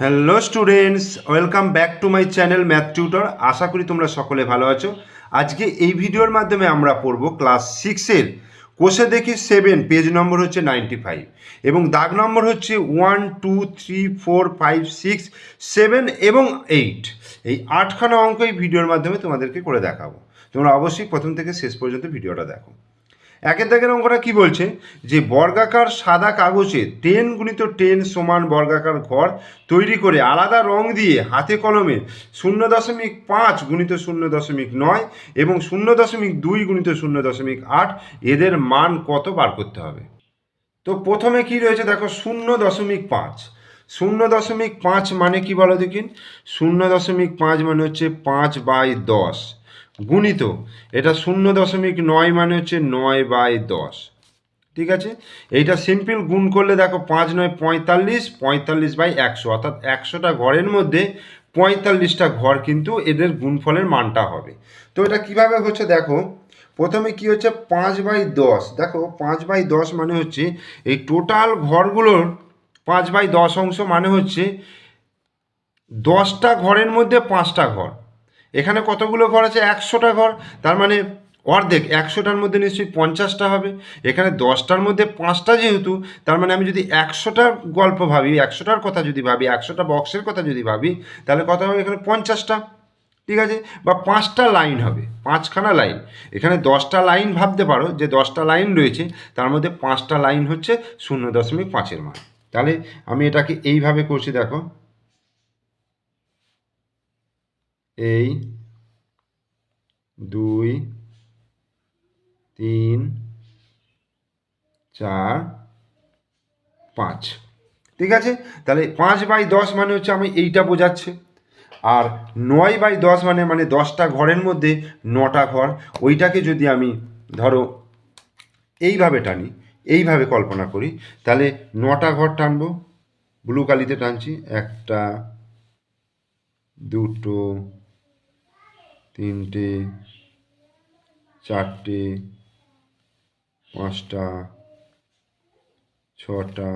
Hello students welcome back to my channel math tutor আশা করি তোমরা সকলে ভালো আছো। আজকে এই ভিডিওর মাধ্যমে আমরা পড়ব ক্লাস সিক্সের কোষে দেখি সেভেন পেজ নম্বর হচ্ছে নাইনটি ফাইভ এবং দাগ নম্বর হচ্ছে one two three four five six seven এবং এইট এই আটখানা অঙ্ক এই ভিডিওর মাধ্যমে তোমাদেরকে করে দেখাবো। তোমরা অবশ্যই প্রথম থেকে শেষ পর্যন্ত ভিডিওটা দেখো। একের দাগের অঙ্কটা কি বলছে? যে বর্গাকার সাদা কাগজে টেন গুণিত টেন সমান বর্গাকার ঘর তৈরি করে আলাদা রং দিয়ে হাতে কলমে শূন্য দশমিক পাঁচ গুণিত শূন্য দশমিক নয় এবং শূন্য দশমিক দুই গুণিত শূন্য দশমিক আট, এদের মান কত বার করতে হবে? তো প্রথমে কি রয়েছে দেখো, শূন্য দশমিক পাঁচ। শূন্য দশমিক পাঁচ মানে কি বলো দেখিন শূন্য দশমিক পাঁচ মানে হচ্ছে পাঁচ বাই দশ। গুণিত। এটা শূন্য দশমিক নয় মানে হচ্ছে নয় বাই দশ। ঠিক আছে? এইটা সিম্পল গুণ করলে দেখো পাঁচ নয় পঁয়তাল্লিশ পঁয়তাল্লিশ বাই একশো। অর্থাৎ একশোটা ঘরের মধ্যে পঁয়তাল্লিশটা ঘর কিন্তু এদের গুণফলের মানটা হবে। তো এটা কীভাবে হচ্ছে দেখো? প্রথমে কি হচ্ছে? পাঁচ বাই দশ। দেখো, পাঁচ বাই দশ মানে হচ্ছে এই টোটাল ঘরগুলোর পাঁচ বাই দশ অংশ মানে হচ্ছে দশটা ঘরের মধ্যে পাঁচটা ঘর। এখানে কতগুলো ঘর আছে? একশোটা ঘর। তার মানে অর্ধেক। একশোটার মধ্যে নিশ্চয়ই পঞ্চাশটা হবে। এখানে দশটার মধ্যে পাঁচটা যেহেতু, তার মানে আমি যদি একশোটার গল্প ভাবি, একশোটার কথা যদি ভাবি, একশোটা বক্সের কথা যদি ভাবি, তাহলে কত হবে? এখানে পঞ্চাশটা। ঠিক আছে? বা পাঁচটা লাইন হবে। পাঁচখানা লাইন। এখানে দশটা লাইন ভাবতে পারো যে দশটা লাইন রয়েছে, তার মধ্যে পাঁচটা লাইন হচ্ছে শূন্য দশমিক পাঁচের মান। তাহলে আমি এটাকে এইভাবে করছি, দেখো। এই দুই, তিন, চার, পাঁচ। ঠিক আছে? তাহলে পাঁচ বাই দশ মানে হচ্ছে আমি এইটা বোঝাচ্ছে। আর নয় বাই দশ মানে মানে দশটা ঘরের মধ্যে নটা ঘর। ওইটাকে যদি আমি ধরো এইভাবে টানি, এইভাবে কল্পনা করি, তাহলে নটা ঘর টানবো, ব্লু কালিতে টানছি, একটা, দুটো তিনটে, চারটে, পাঁচটা, ছটা,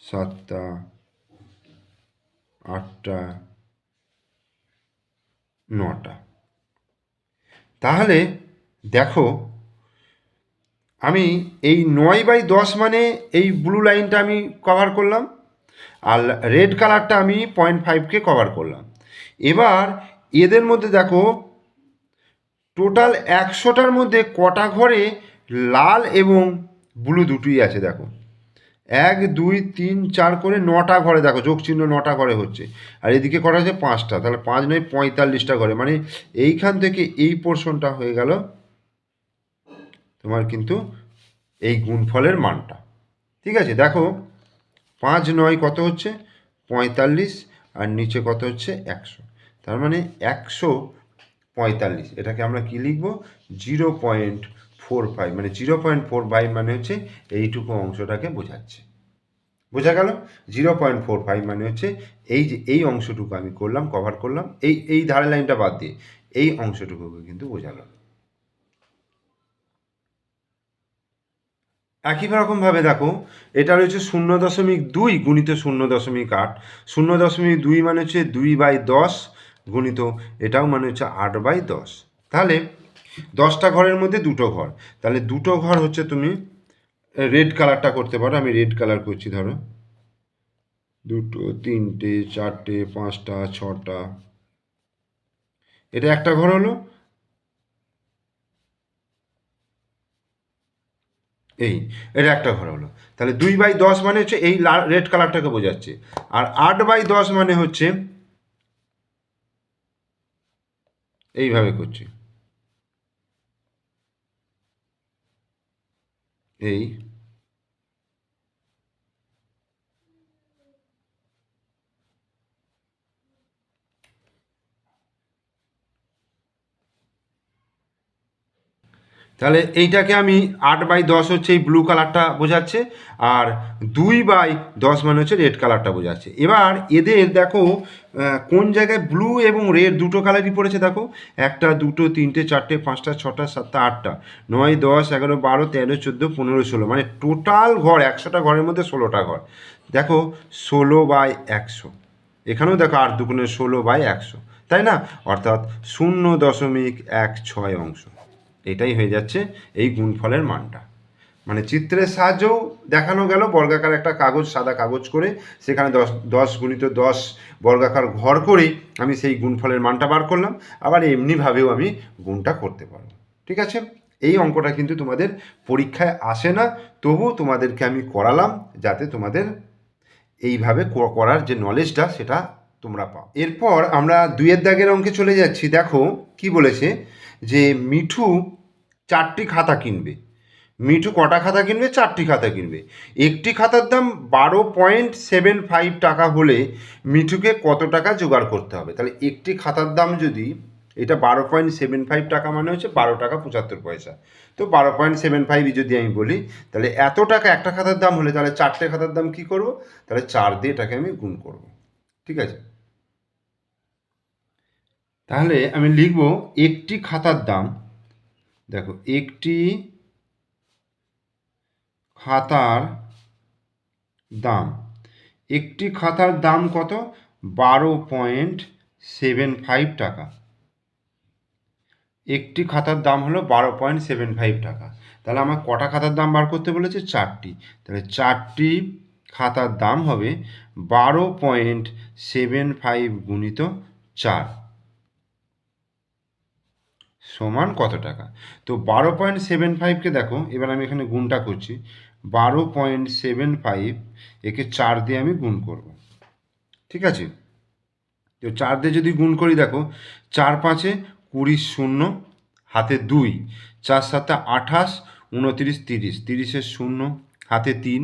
সাতটা, আটটা, নটা। তাহলে দেখো, আমি এই নয় বাই দশ মানে এই ব্লু লাইনটা আমি কভার করলাম, আর রেড কালারটা আমি পয়েন্ট ফাইভকে কভার করলাম। এবার এদের মধ্যে দেখো টোটাল একশোটার মধ্যে কটা ঘরে লাল এবং ব্লু দুটোই আছে দেখো। এক, দুই, তিন, চার করে নটা ঘরে দেখো, যোগ চিহ্ন নটা ঘরে হচ্ছে। আর এদিকে করা হচ্ছে পাঁচটা। তাহলে পাঁচ নয়, পঁয়তাল্লিশটা ঘরে। মানে এইখান থেকে এই পোর্শনটা হয়ে গেল তোমার কিন্তু এই গুণফলের মানটা। ঠিক আছে? দেখো, পাঁচ, নয় কত হচ্ছে? পঁয়তাল্লিশ। আর নিচে কত হচ্ছে? একশো। তার মানে একশো পঁয়তাল্লিশ। এটাকে আমরা কি লিখব? জিরো পয়েন্ট ফোর ফাইভ মানে জিরো পয়েন্ট ফোর ফাইভ মানে হচ্ছে এইটুকু অংশটাকে বোঝাচ্ছে। বোঝা গেল? জিরো পয়েন্ট ফোর ফাইভ মানে হচ্ছে এই যে, এই অংশটুকু আমি করলাম, কভার করলাম, এই এই ধারে লাইনটা বাদ দিয়ে এই অংশটুকুকে কিন্তু বোঝালো। একই রকমভাবে দেখো, এটা রয়েছে শূন্য দশমিক দুই গুণিত শূন্য দশমিক আট। শূন্য দশমিক দুই মানে হচ্ছে দুই বাই দশ গুণিত, এটাও মানে হচ্ছে আট বাই দশ। তাহলে দশটা ঘরের মধ্যে দুটো ঘর। তাহলে দুটো ঘর হচ্ছে তুমি রেড কালারটা করতে পারো, আমি রেড কালার করছি, ধরো। দুটো, তিনটে, চারটে, পাঁচটা, ছটা। এটা একটা ঘর হলো। এই, এটা একটা ঘর হলো। তাহলে দুই বাই দশ মানে হচ্ছে এই রেড কালারটাকে বোঝাচ্ছে। আর আট বাই দশ মানে হচ্ছে এইভাবে করছি। এই তাহলে এইটাকে আমি আট বাই দশ হচ্ছে এই ব্লু কালারটা বোঝাচ্ছে, আর দুই বাই দশ মানে হচ্ছে রেড কালারটা বোঝাচ্ছে। এবার এদের দেখো কোন জায়গায় ব্লু এবং রেড দুটো কালারই পড়েছে দেখো? একটা, দুটো, তিনটে, চারটে, পাঁচটা, ছটা, সাতটা, আটটা, নয়, দশ, এগারো, বারো, তেরো, চোদ্দ, পনেরো, ষোলো মানে টোটাল ঘর, একশোটা ঘরের মধ্যে ষোলোটা ঘর। দেখো, ষোলো বাই একশো। এখানেও দেখো আট দুগুণে ষোলো বাই একশো। তাই না? অর্থাৎ শূন্য দশমিক এক ছয় অংশ। এটাই হয়ে যাচ্ছে এই গুণফলের মানটা। মানে চিত্রের সাহায্যেও দেখানো গেল, বর্গাকার একটা কাগজ, সাদা কাগজ করে সেখানে দশ দশ গুণিত দশ বর্গাকার ঘর করে আমি সেই গুণফলের মানটা বার করলাম, আবার এমনিভাবেও আমি গুণটা করতে পারব। ঠিক আছে? এই অঙ্কটা কিন্তু তোমাদের পরীক্ষায় আসে না তবু তোমাদেরকে আমি করালাম যাতে তোমাদের এইভাবে করার যে নলেজটা সেটা তোমরা পাও। এরপর আমরা দুইয়ের দাগের অঙ্কে চলে যাচ্ছি। দেখো, কি বলেছে? যে মিঠু চারটি খাতা কিনবে। মিঠু কটা খাতা কিনবে? চারটি খাতা কিনবে। একটি খাতার দাম বারো পয়েন্ট সেভেন ফাইভ টাকা হলে মিঠুকে কত টাকা জোগাড় করতে হবে? তাহলে একটি খাতার দাম যদি এটা বারো পয়েন্ট সেভেন ফাইভ টাকা মানে হচ্ছে বারো টাকা পঁচাত্তর পয়সা। তো বারো পয়েন্ট সেভেন ফাইভ যদি আমি বলি, তাহলে এত টাকা একটা খাতার দাম হলে তাহলে চারটে খাতার দাম কি করব? তাহলে চার দিয়ে এটাকে আমি গুণ করব। ঠিক আছে? তাহলে আমি লিখব একটি খাতার দাম। দেখো, একটি খাতার দাম। একটি খাতার দাম কত? বারো পয়েন্ট সেভেন ফাইভ টাকা। একটি খাতার দাম হলো বারো পয়েন্ট সেভেন ফাইভ টাকা। তাহলে আমার কটা খাতার দাম বার করতে বলেছে? চারটি। তাহলে চারটি খাতার দাম হবে বারো পয়েন্ট সেভেন ফাইভ গুণিত চার। সমান কত টাকা? তো বারো পয়েন্ট সেভেন ফাইভকে দেখো, এবার আমি এখানে গুণটা করছি। বারো পয়েন্ট সেভেন ফাইভ একে চার দিয়ে আমি গুণ করব। ঠিক আছে? তো চার দিয়ে যদি গুণ করি দেখো, চার পাঁচে কুড়ি শূন্য, হাতে দুই, চার সাতে আঠাশ, উনতিরিশ তিরিশ তিরিশের শূন্য, হাতে তিন,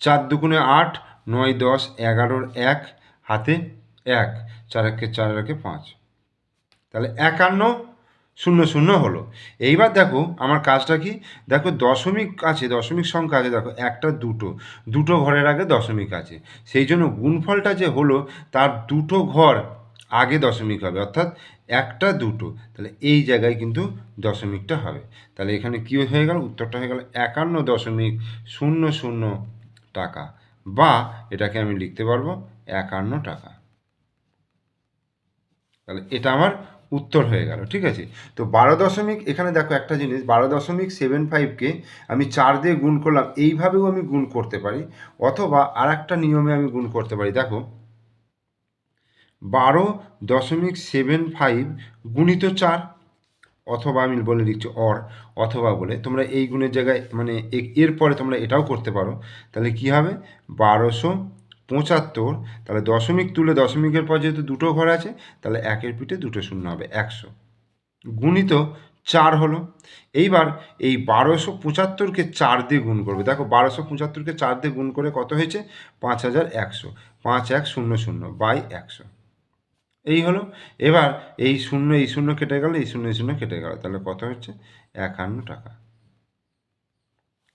চার দুগুণে আট, নয় দশ, এগারোর এক, হাতে এক, চার একে চার একে পাঁচ। তাহলে একান্ন শূন্য শূন্য হলো। এইবার দেখো আমার কাজটা কি? দেখো দশমিক আছে, দশমিক সংখ্যা আছে, দেখো একটা, দুটো। দুটো ঘরের আগে দশমিক আছে। সেই জন্য গুণফলটা যে হলো, তার দুটো ঘর আগে দশমিক হবে, অর্থাৎ একটা, দুটো। তাহলে এই জায়গায় কিন্তু দশমিকটা হবে। তাহলে এখানে কী হয়ে গেল? উত্তরটা হয়ে গেল একান্ন দশমিক শূন্য শূন্য টাকা। বা এটাকে আমি লিখতে পারব একান্ন টাকা। তাহলে এটা আমার উত্তর হয়ে গেল, ঠিক আছে? তো বারো দশমিক, এখানে দেখো একটা জিনিস, বারো দশমিক সেভেন ফাইভকে আমি চার দিয়ে গুণ করলাম, এইভাবেও আমি গুণ করতে পারি, অথবা আর একটা নিয়মে আমি গুণ করতে পারি, দেখো। বারো দশমিক সেভেন ফাইভ গুণিত চার, অথবা আমি বলে দিচ্ছি অর অথবা বলে, তোমরা এই গুণের জায়গায় মানে এরপরে তোমরা এটাও করতে পারো। তাহলে কি হবে? বারোশো পঁচাত্তর, তাহলে দশমিক তুলে দশমিকের পর যেহেতু দুটো ঘর আছে, তাহলে একের পিঠে দুটো শূন্য হবে, একশো। গুণিত চার হলো, এইবার এই বারোশো পঁচাত্তরকে চার দিয়ে গুণ করবে। দেখো, বারোশো পঁচাত্তরকে চার দিয়ে গুণ করে কত হয়েছে? পাঁচ হাজার একশো। পাঁচ এক শূন্য শূন্য, বাই একশো। এই হলো, এবার এই শূন্য এই শূন্য কেটে গেল, এই শূন্য এই শূন্য কেটে গেল, তাহলে কত হচ্ছে? একান্ন টাকা।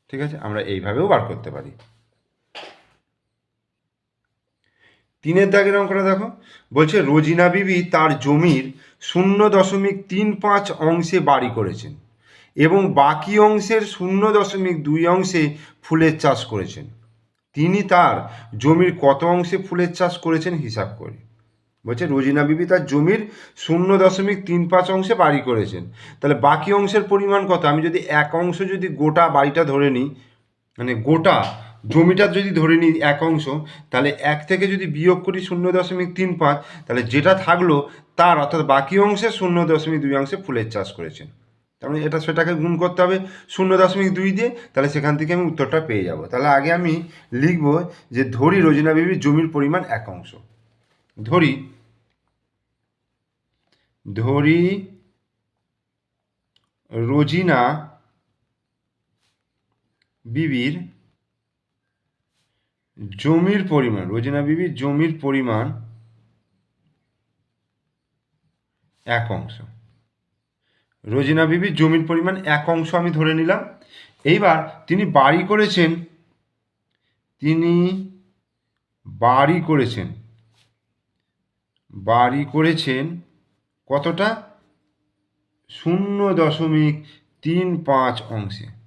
ঠিক আছে, আমরা এইভাবেও বার করতে পারি। তিনের দাগের অঙ্কটা দেখো। বলছে, রোজিনা বিবি তার জমির শূন্য দশমিক তিন পাঁচ অংশে বাড়ি করেছেন এবং বাকি অংশের শূন্য দশমিক দুই অংশে ফুলের চাষ করেছেন। তিনি তার জমির কত অংশে ফুলের চাষ করেছেন হিসাব করে। বলছে, রোজিনা বিবি তার জমির শূন্য দশমিক তিন পাঁচ অংশে বাড়ি করেছেন। তাহলে বাকি অংশের পরিমাণ কত? আমি যদি এক অংশ যদি গোটা বাড়িটা ধরে নিই মানে গোটা জমিটা যদি ধরে নিই এক অংশ, তাহলে এক থেকে যদি বিয়োগ করি শূন্য দশমিক তিন পাঁচ, তাহলে যেটা থাকল তার, অর্থাৎ বাকি অংশে শূন্য দশমিক দুই অংশে ফুলের চাষ করেছেন। তার মানে এটা সেটাকে গুণ করতে হবে শূন্য দশমিক দুই দিয়ে, তাহলে সেখান থেকে আমি উত্তরটা পেয়ে যাব। তাহলে আগে আমি লিখব যে ধরি রোজিনা বিবির জমির পরিমাণ এক অংশ। ধরি ধরি রোজিনা বিবির জমির পরিমাণ, রোজিনা বিবির জমির পরিমাণ এক অংশ। রোজিনা বিবির জমির পরিমাণ এক অংশ আমি ধরে নিলাম। এইবার তিনি বাড়ি করেছেন, তিনি বাড়ি করেছেন। বাড়ি করেছেন কতটা? শূন্য দশমিক তিন পাঁচ অংশে।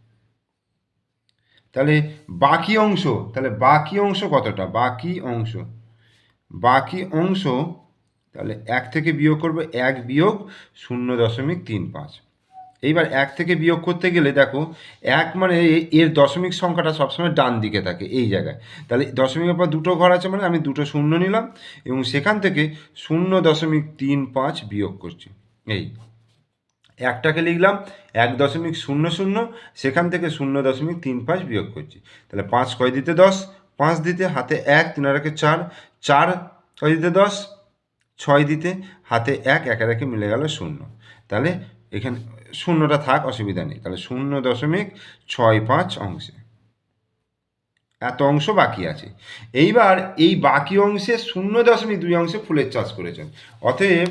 তাহলে বাকি অংশ, তাহলে বাকি অংশ কতটা? বাকি অংশ। বাকি অংশ, তাহলে এক থেকে বিয়োগ করব, এক বিয়োগ শূন্য দশমিক তিন পাঁচ। এইবার এক থেকে বিয়োগ করতে গেলে দেখো, এক মানে এর দশমিক সংখ্যাটা সবসময় ডান দিকে থাকে, এই জায়গায়। তাহলে দশমিকের পর দুটো ঘর আছে মানে আমি দুটো শূন্য নিলাম এবং সেখান থেকে শূন্য দশমিক তিন পাঁচ বিয়োগ করছি। এই। একটাকে লিখলাম, এক দশমিক শূন্য শূন্য, সেখান থেকে শূন্য দশমিক তিন পাঁচ বিয়োগ করছি। তাহলে পাঁচ কয় দিতে দশ? পাঁচ দিতে হাতে এক, তিন আর একে চার। চার কয় দিতে দশ? ছয় দিতে হাতে এক, একে রেখে মিলে গেল শূন্য। তাহলে এখানে শূন্যটা থাক, অসুবিধা নেই। তাহলে শূন্য দশমিক ছয় পাঁচ অংশে। এত অংশ বাকি আছে। এইবার এই বাকি অংশে শূন্য দশমিক দুই অংশে ফুলের চাষ করেছেন। অতএব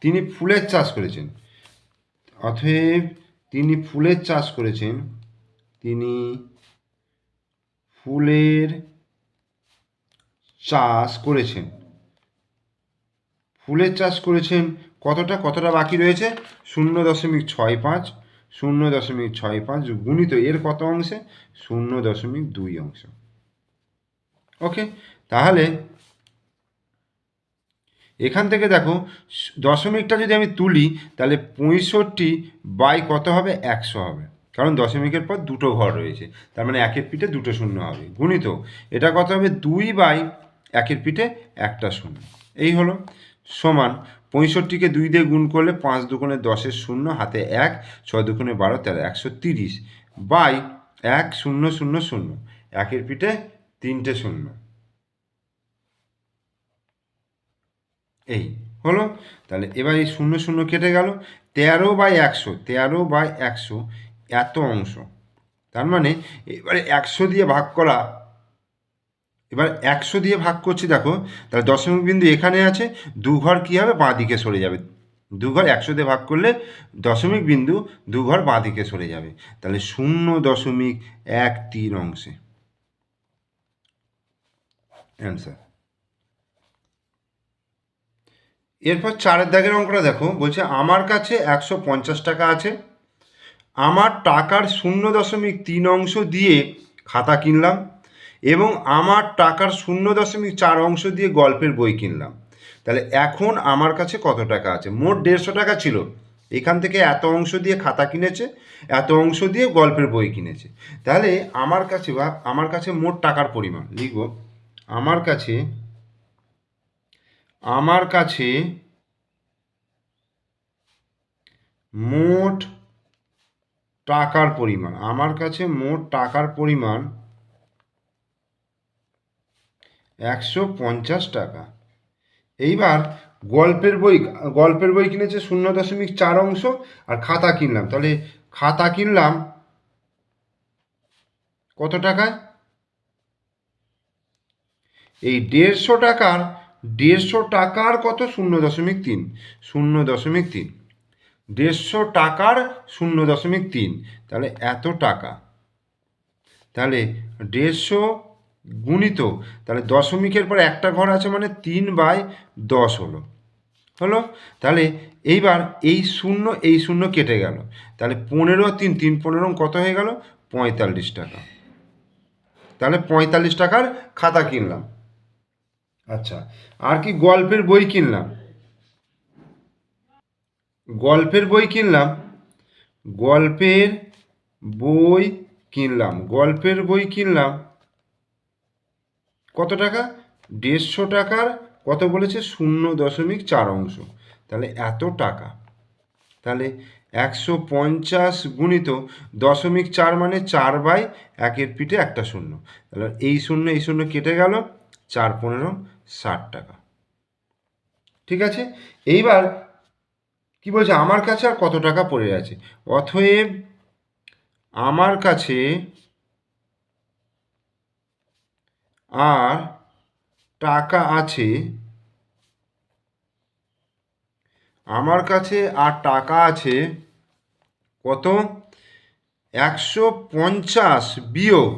তিনি ফুলের চাষ করেছেন। অতএব তিনি ফুলের চাষ করেছেন। তিনি ফুলের চাষ করেছেন। ফুলের চাষ করেছেন কতটা কতটা বাকি রয়েছে? শূন্য দশমিক ছয় পাঁচ, শূন্য দশমিক ছয় পাঁচ গুণিত এর কত অংশে? শূন্য দশমিক দুই অংশ। ওকে, তাহলে এখান থেকে দেখো দশমিকটা যদি আমি তুলি, তাহলে পঁয়ষট্টি বাই কত হবে? একশো হবে। কারণ দশমিকের পর দুটো ঘর রয়েছে। তার মানে একের পিঠে দুটো শূন্য হবে। গুণিত, এটা কত হবে? দুই বাই একের পিঠে একটা শূন্য। এই হলো সমান। পঁয়ষট্টিকে দুই দিয়ে গুণ করলে পাঁচ দুগুণে দশের শূন্য, হাতে এক, ছয় দুগুণে বারো, তেরো, একশো তিরিশ। বাই এক, শূন্য শূন্য শূন্য। একের পিঠে তিনটে শূন্য। এই, হলো? তাহলে এবার এই শূন্য শূন্য কেটে গেল। তেরো বাই একশো, তেরো বাই একশো এত অংশ। তার মানে এবারে একশো দিয়ে ভাগ করা, এবার একশো দিয়ে ভাগ করছি দেখো, তাহলে দশমিক বিন্দু এখানে আছে দু ঘর কী হবে? বাঁ দিকে সরে যাবে। দু ঘর একশো দিয়ে ভাগ করলে দশমিক বিন্দু দু ঘর বাঁ দিকে সরে যাবে। তাহলে শূন্য দশমিক এক তিন অংশে। অ্যান্সার এরপর চারের দাগের অঙ্কটা দেখো, বলছে আমার কাছে একশো পঞ্চাশ টাকা আছে। আমার টাকার শূন্য দশমিক তিন অংশ দিয়ে খাতা কিনলাম এবং আমার টাকার শূন্য দশমিক চার অংশ দিয়ে গল্পের বই কিনলাম। তাহলে এখন আমার কাছে কত টাকা আছে? মোট দেড়শো টাকা ছিল। এখান থেকে এত অংশ দিয়ে খাতা কিনেছে, এত অংশ দিয়ে গল্পের বই কিনেছে। তাহলে আমার কাছে বা আমার কাছে মোট টাকার পরিমাণ, লিখব, আমার কাছে আমার কাছে মোট টাকার পরিমাণ, আমার কাছে মোট টাকার পরিমাণ একশো পঞ্চাশ টাকা। এইবার গল্পের বই গল্পের বই কিনেছে শূন্য দশমিক চার অংশ আর খাতা কিনলাম। তাহলে খাতা কিনলাম কত টাকায়? এই দেড়শো টাকার দেড়শো টাকার কত? শূন্য দশমিক তিন। শূন্য দশমিক তিন। দেড়শো টাকার শূন্য দশমিক তিন। তাহলে এত টাকা। তাহলে দেড়শো গুণিত, তাহলে দশমিকের পর একটা ঘর আছে মানে তিন বাই দশ হলো। হলো? তাহলে এইবার এই শূন্য এই শূন্য কেটে গেল। তাহলে পনেরো তিন তিন পনেরো কত হয়ে গেল? পঁয়তাল্লিশ টাকা। তাহলে পঁয়তাল্লিশ টাকার খাতা কিনলাম। আচ্ছা আর কি গল্পের বই কিনলাম? গল্পের বই কিনলাম। গল্পের বই কিনলাম। গল্পের বই কিনলাম। কত টাকা? দেড়শো টাকার কত বলেছে? শূন্য দশমিক চার অংশ। তাহলে এত টাকা। তাহলে একশো পঞ্চাশ গুণিত দশমিক চার মানে চার বাই একের পিঠে একটা শূন্য। তাহলে এই শূন্য এই শূন্য কেটে গেল। চার পনেরো ষাট টাকা। ঠিক আছে? এইবার কি বলছে? আমার কাছে আর কত টাকা পড়ে আছে? অথএব আমার কাছে আর টাকা আছে, আমার কাছে আর টাকা আছে কত? একশো পঞ্চাশ বিয়োগ।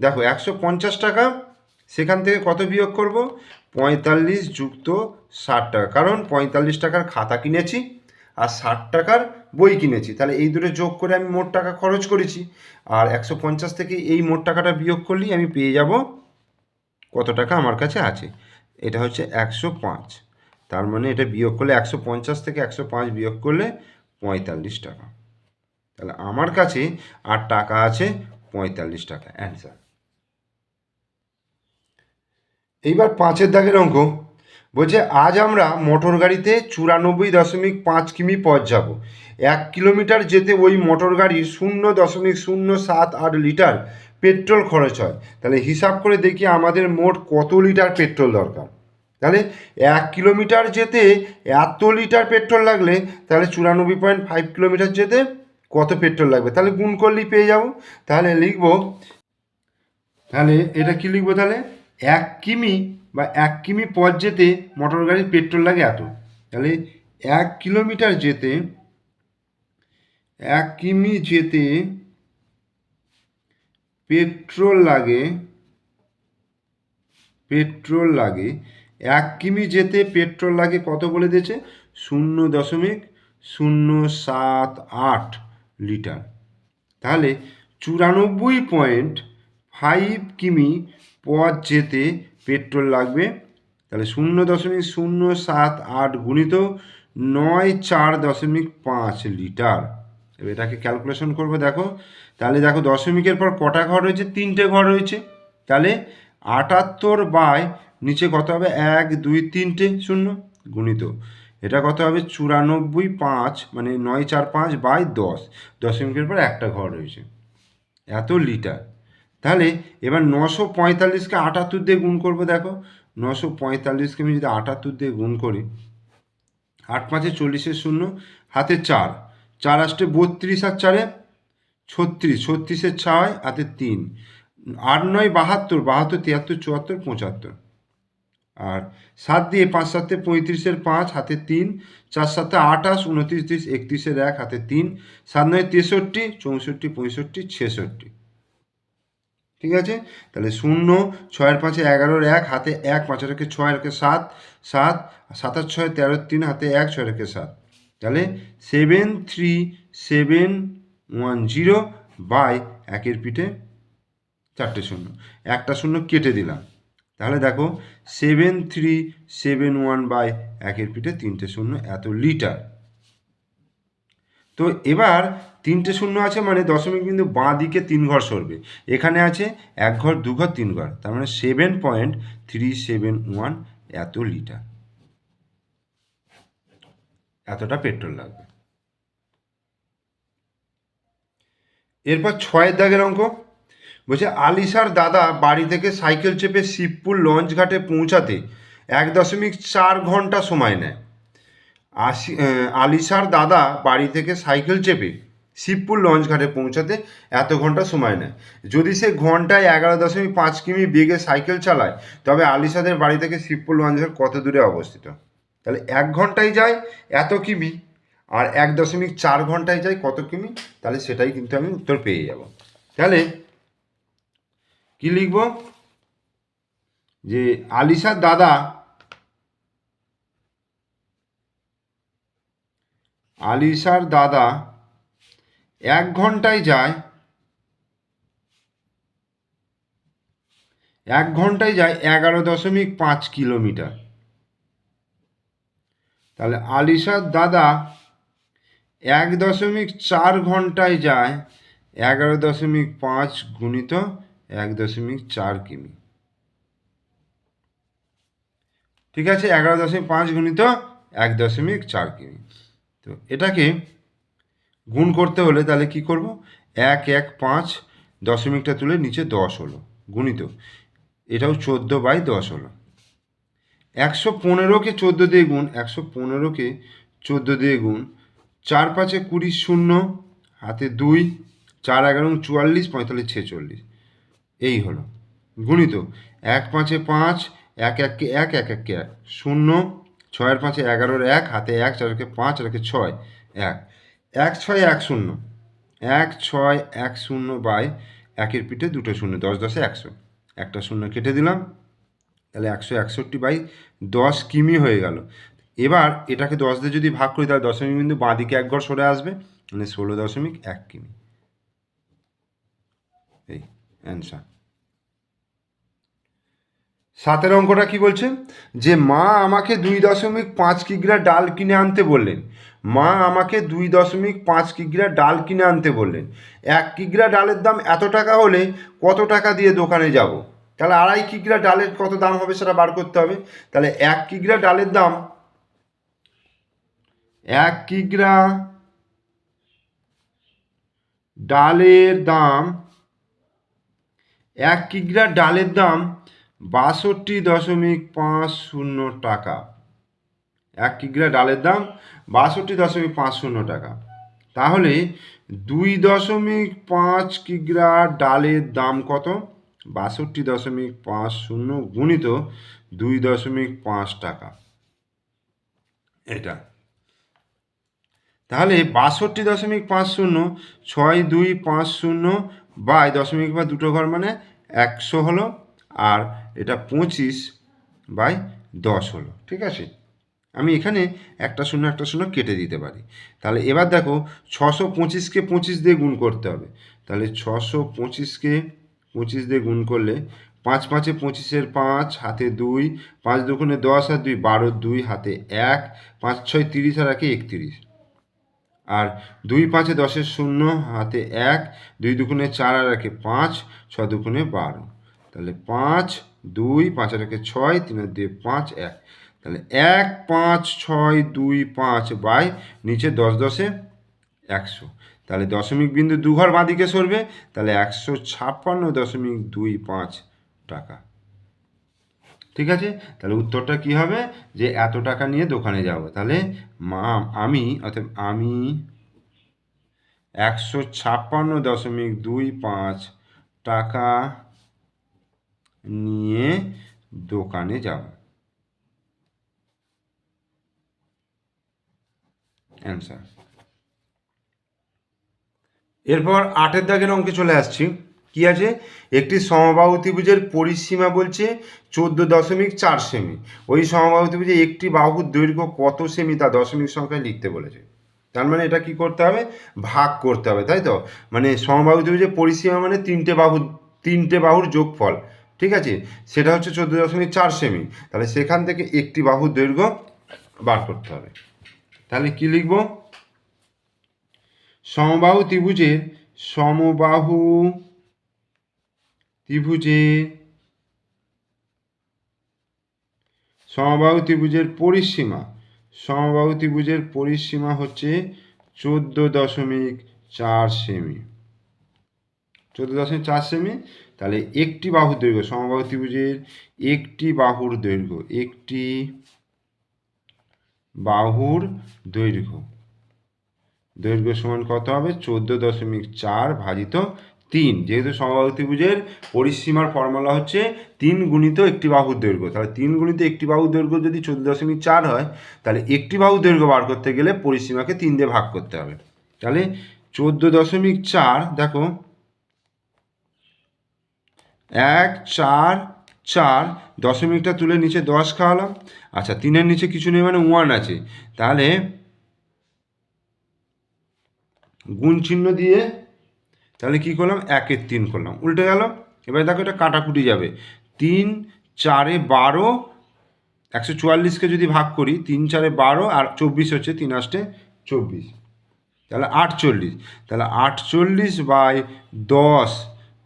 দেখো, একশো পঞ্চাশ টাকা, সেখান থেকে কত বিয়োগ করব? পঁয়তাল্লিশ যুক্ত ষাট টাকা। কারণ পঁয়তাল্লিশ টাকার খাতা কিনেছি আর ষাট টাকার বই কিনেছি। তাহলে এই দুটো যোগ করে আমি মোট টাকা খরচ করেছি। আর একশো পঞ্চাশ থেকে এই মোট টাকাটা বিয়োগ করলেই আমি পেয়ে যাব কত টাকা আমার কাছে আছে। এটা হচ্ছে একশো পাঁচ। তার মানে এটা বিয়োগ করলে একশো পঞ্চাশ থেকে একশো পাঁচ বিয়োগ করলে পঁয়তাল্লিশ টাকা। তাহলে আমার কাছে আর টাকা আছে পঁয়তাল্লিশ টাকা। অ্যান্সার এইবার পাঁচের দাগের অঙ্ক। বলছে, আজ আমরা মোটর গাড়িতে চুরানব্বই দশমিক পাঁচ কিমি পথ যাব। এক কিলোমিটার যেতে ওই মোটর গাড়ির শূন্য দশমিক শূন্য সাত আট লিটার পেট্রোল খরচ হয়। তাহলে হিসাব করে দেখি আমাদের মোট কত লিটার পেট্রোল দরকার। তাহলে এক কিলোমিটার যেতে এত লিটার পেট্রোল লাগলে, তাহলে চুরানব্বই পয়েন্ট ফাইভ কিলোমিটার যেতে কত পেট্রোল লাগবে? তাহলে গুণ করলেই পেয়ে যাব। তাহলে লিখব, তাহলে এটা কি লিখব তাহলে? এক কিমি বা এক কিমি পথ যেতে মোটর গাড়ির পেট্রোল লাগে এত। তাহলে এক কিলোমিটার যেতে, এক কিমি যেতে পেট্রোল লাগে পেট্রোল লাগে, এক কিমি যেতে পেট্রোল লাগে কত বলে দিয়েছে? শূন্য দশমিক শূন্য সাত আট লিটার। তাহলে চুরানব্বই পয়েন্ট ফাইভ কিমি পথ যেতে পেট্রোল লাগবে, তাহলে শূন্য দশমিক শূন্য সাত আট গুণিত নয় চার দশমিক পাঁচ লিটার। এবার এটাকে ক্যালকুলেশন করব, দেখো। তাহলে দেখো দশমিকের পর কটা ঘর রয়েছে? তিনটে ঘর রয়েছে। তাহলে আটাত্তর বাই নিচে কত হবে? এক, দুই, তিনটে, শূন্য গুণিত। এটা কত হবে? চুরানব্বই পাঁচ মানে নয় চার পাঁচ বাই দশ। দশমিকের পর একটা ঘর রয়েছে। এত লিটার। তাহলে এবার নশো পঁয়তাল্লিশকে আটাত্তর দিয়ে গুণ করব, দেখো। নশো পঁয়তাল্লিশকে আমি যদি আটাত্তর দিয়ে গুণ করি, আট পাঁচে চল্লিশের শূন্য, হাতে চার। চার আসতে বত্রিশ আর চারে ছত্রিশ ছত্রিশের ছয়, হাতে তিন। আট নয় বাহাত্তর বাহাত্তর, তিয়াত্তর, চুয়াত্তর, পঁচাত্তর। আর সাত দিয়ে পাঁচ সাতে পঁয়ত্রিশের পাঁচ, হাতে তিন। চার সাতে আঠাশ, উনত্রিশ, ত্রিশ, একত্রিশের এক, হাতে তিন। সাত নয় তেষট্টি, চৌষট্টি, পঁয়ষট্টি, ছেষট্টি। ঠিক আছে? তাহলে শূন্য, ছয়ের পাঁচে এগারোর এক, হাতে এক পাঁচের রেখে ছয় রেখে সাত সাত, সাতাশ ছয়, তেরোর তিন, হাতে এক, ছয় রেখে সাত। তাহলে seven three seven one zero by একের পিঠে চারটে শূন্য। একটা শূন্য কেটে দিলাম। তাহলে দেখো seven three seven one by একের পিঠে তিনটে শূন্য, এত লিটার। তো এবার তিনটে শূন্য আছে মানে দশমিক বিন্দু বাঁ দিকে তিন ঘর সরবে। এখানে আছে এক ঘর, দু ঘর, তিন ঘর। তার মানে seven point three seven one এত লিটার। এতটা পেট্রোল লাগবে। এরপর ছয়ের দাগের অঙ্ক। বলছে, আলিশার দাদা বাড়ি থেকে সাইকেল চেপে শিবপুর লঞ্চ ঘাটে পৌঁছাতে এক দশমিক চার ঘণ্টা সময় নেয়। আশি আলিশার দাদা বাড়ি থেকে সাইকেল চেপে শিবপুর লঞ্চ ঘাটে পৌঁছাতে এত ঘণ্টা সময় নেয়। যদি সে ঘন্টায় এগারো দশমিক পাঁচ কিমি বেগে সাইকেল চালায়, তবে আলিশাদের বাড়ি থেকে শিবপুর লঞ্চ ঘাট কত দূরে অবস্থিত? তাহলে এক ঘন্টায় যায় এত কিমি, আর এক দশমিক চার ঘন্টায় যায় কত কিমি? তাহলে সেটাই কিন্তু আমি উত্তর পেয়ে যাব। তাহলে কি লিখব? যে আলিশার দাদা আলিশার দাদা এক ঘন্টায় যায়। এক ঘন্টায় যায় এগারো দশমিক পাঁচ কিলোমিটার। তাহলে আলিশার দাদা এক দশমিক চার ঘন্টায় যায়, এগারো দশমিক পাঁচ গুণিত এক দশমিক চার কিমি। ঠিক আছে, এগারো দশমিক পাঁচ গুণিত এক দশমিক চার কিমি। তো এটাকে গুণ করতে হলে তাহলে কি করব? এক এক, পাঁচ, দশমিকটা তুলে নিচে দশ হলো। গুণিত। এটাও চোদ্দ বাই দশ হলো। একশো পনেরোকে চোদ্দ দিয়ে গুণ, একশো পনেরোকে চোদ্দ দিয়ে গুণ, চার পাঁচে কুড়ি শূন্য, হাতে দুই, চার এগারো, চুয়াল্লিশ, পঁয়তাল্লিশ, ছেচল্লিশ। এই হলো। গুণিত। এক পাঁচে পাঁচ, এক এককে এক এক এককে এক, শূন্য, ছয়ের পাঁচে এগারোর এক, হাতে এক, চারকে পাঁচ রাখে ছয়, এক। এক ছয় এক শূন্য। এক ছয় এক শূন্য বাই একের পিঠে দুটো শূন্য, দশ দশে একশো। একটা শূন্য কেটে দিলাম, তাহলে একশো একষট্টি বাই দশ কিমি হয়ে গেল। এবার এটাকে দশ দিয়ে যদি ভাগ করি, তাহলে দশমিক বিন্দু বাঁ দিকে এক ঘর সরে আসবে মানে ষোলো দশমিক এক কিমি। এই অ্যান্সার সাতের অঙ্কটা কি বলছে? যে মা আমাকে দুই দশমিক পাঁচ কিগ্রা ডাল কিনে আনতে বললেন। মা আমাকে দুই দশমিক পাঁচ কিগ্রা ডাল কিনে আনতে বললেন। এক কিগ্রা ডালের দাম এত টাকা হলে কত টাকা দিয়ে দোকানে যাব? তাহলে আড়াই কিগ্রা ডালের কত দাম হবে সেটা বার করতে হবে। তাহলে এক কিগ্রা ডালের দাম এক কিগ্রা ডালের দাম এক কিগ্রা ডালের দাম বাষট্টি দশমিক পাঁচ শূন্য টাকা। এক কিগ্রা ডালের দাম বাষট্টি দশমিক পাঁচ শূন্য টাকা। তাহলে দুই দশমিক পাঁচ কিগ্রা ডালের দাম কত? বাষট্টি দশমিক পাঁচ শূন্য গুণিত দুই দশমিক পাঁচ টাকা। এটা। তাহলে বাষট্টি দশমিক পাঁচ শূন্য ছয় দুই পাঁচ শূন্য বাই দশমিক বা দুটো ঘর মানে একশো হলো, আর এটা পঁচিশ বাই দশ হলো। ঠিক আছে? আমি এখানে একটা শূন্য একটা শূন্য কেটে দিতে পারি। তাহলে এবার দেখো ছশো পঁচিশকে পঁচিশ দিয়ে গুণ করতে হবে। তাহলে ছশো পঁচিশকে পঁচিশ দিয়ে গুণ করলে পাঁচ পাঁচে পঁচিশের পাঁচ, হাতে দুই, পাঁচ দুগুণে দশ আর দুই, বারো দুই, হাতে এক, পাঁচ ছয় তিরিশ আর একে একত্রিশ। আর দুই পাঁচে দশের শূন্য, হাতে এক, দুই দুগুণে চার আর একে পাঁচ, ছ দুগুণে বারো। তাহলে পাঁচ, দুই, পাঁচ আর একে ছয়, তিন আর দুই পাঁচ, এক। তাহলে এক, পাঁচ, ছয়, দুই, পাঁচ, বাই নিচে দশ, দশে একশো। তাহলে দশমিক বিন্দু দু ঘর বাঁদিকে সরবে, তাহলে একশো ছাপ্পান্ন দশমিক দুই পাঁচ টাকা। ঠিক আছে? তাহলে উত্তরটা কি হবে? যে এত টাকা নিয়ে দোকানে যাব। তাহলে মা, আমি, অর্থাৎ আমি একশো ছাপ্পান্ন দশমিক দুই পাঁচ টাকা নিয়ে দোকানে যাব। অ্যান্সার এরপর আটের দাগের অঙ্কে চলে আসছি। কি আছে? একটি সমবাহু ত্রিভুজের পরিসীমা বলছে চোদ্দ দশমিক চার সেমি। ওই সমবাহু ত্রিভুজে একটি বাহুর দৈর্ঘ্য কত সেমি তা দশমিক সংখ্যায় লিখতে বলেছে। তার মানে এটা কি করতে হবে? ভাগ করতে হবে, তাই তো? মানে সমবাহু ত্রিভুজের পরিসীমা মানে তিনটে বাহু তিনটে বাহুর যোগফল, ঠিক আছে? সেটা হচ্ছে চোদ্দ দশমিক চার সেমি। তাহলে সেখান থেকে একটি বাহুর দৈর্ঘ্য বার করতে হবে। তাহলে কি লিখব? সমবাহু ত্রিভুজের সমবাহু ত্রিভুজে, সমবাহু ত্রিভুজের পরিসীমা, সমবাহু ত্রিভুজের পরিসীমা হচ্ছে চোদ্দ দশমিক চার সেমি। চোদ্দ দশমিক চার সেমি? তাহলে একটি বাহুর দৈর্ঘ্য, সমবাহু ত্রিভুজের একটি বাহুর দৈর্ঘ্য, একটি বাহুর দৈর্ঘ্য। দৈর্ঘ্য সমান কত হবে? চোদ্দ দশমিক চার ভাজিত তিন। যেহেতু সমবাহু পরিসীমার ফর্মুলা হচ্ছে তিন গুণিত একটি বাহুর দৈর্ঘ্য। তাহলে তিন গুণিত একটি বাহুর দৈর্ঘ্য যদি চোদ্দ দশমিক চার হয়, তাহলে একটি বাহুর দৈর্ঘ্য বার করতে গেলে পরিসীমাকে তিন দিয়ে ভাগ করতে হবে। তাহলে চোদ্দ দশমিক চার, দেখো, এক, চার চার দশমিকটা তুলে নিচে দশ খাওয়ালাম। আচ্ছা তিনের নিচে কিছু নেই মানে ওয়ান আছে। তাহলে গুণ চিহ্ন দিয়ে তাহলে কি করলাম? একের তিন করলাম। উল্টে গেল। এবার দেখো এটা কাটাকুটি যাবে। তিন, চারে বারো, একশো চুয়াল্লিশকে যদি ভাগ করি, তিন, চারে বারো আর চব্বিশ হচ্ছে তিন আষ্টে চব্বিশ। তাহলে আটচল্লিশ। তাহলে আটচল্লিশ বাই দশ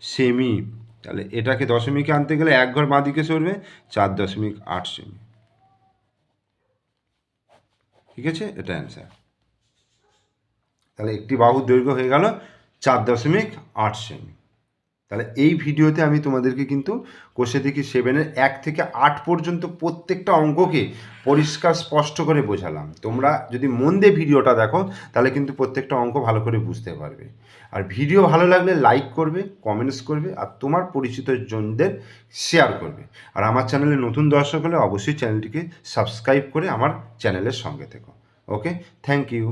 সেমি তাহলে এটাকে দশমিকে আনতে গেলে এক ঘর বাঁ দিকে সরবে, চার দশমিক আট সেমি। ঠিক আছে? এটা অ্যান্সার তাহলে একটি বাহুর দৈর্ঘ্য হয়ে গেল চার দশমিক আট সেমি। তাহলে এই ভিডিওতে আমি তোমাদেরকে কিন্তু কোষে থেকে সেভেনের এক থেকে আট পর্যন্ত প্রত্যেকটা অঙ্ককে পরিষ্কার, স্পষ্ট করে বোঝালাম। তোমরা যদি মন দিয়ে ভিডিওটা দেখো, তাহলে কিন্তু প্রত্যেকটা অঙ্ক ভালো করে বুঝতে পারবে। আর ভিডিও ভালো লাগলে লাইক করবে কমেন্টস করবে, আর তোমার পরিচিত জনদের শেয়ার করবে। আর আমার চ্যানেলে নতুন দর্শক হলে অবশ্যই চ্যানেলটিকে সাবস্ক্রাইব করে আমার চ্যানেলের সঙ্গে থেকো। Okay thank you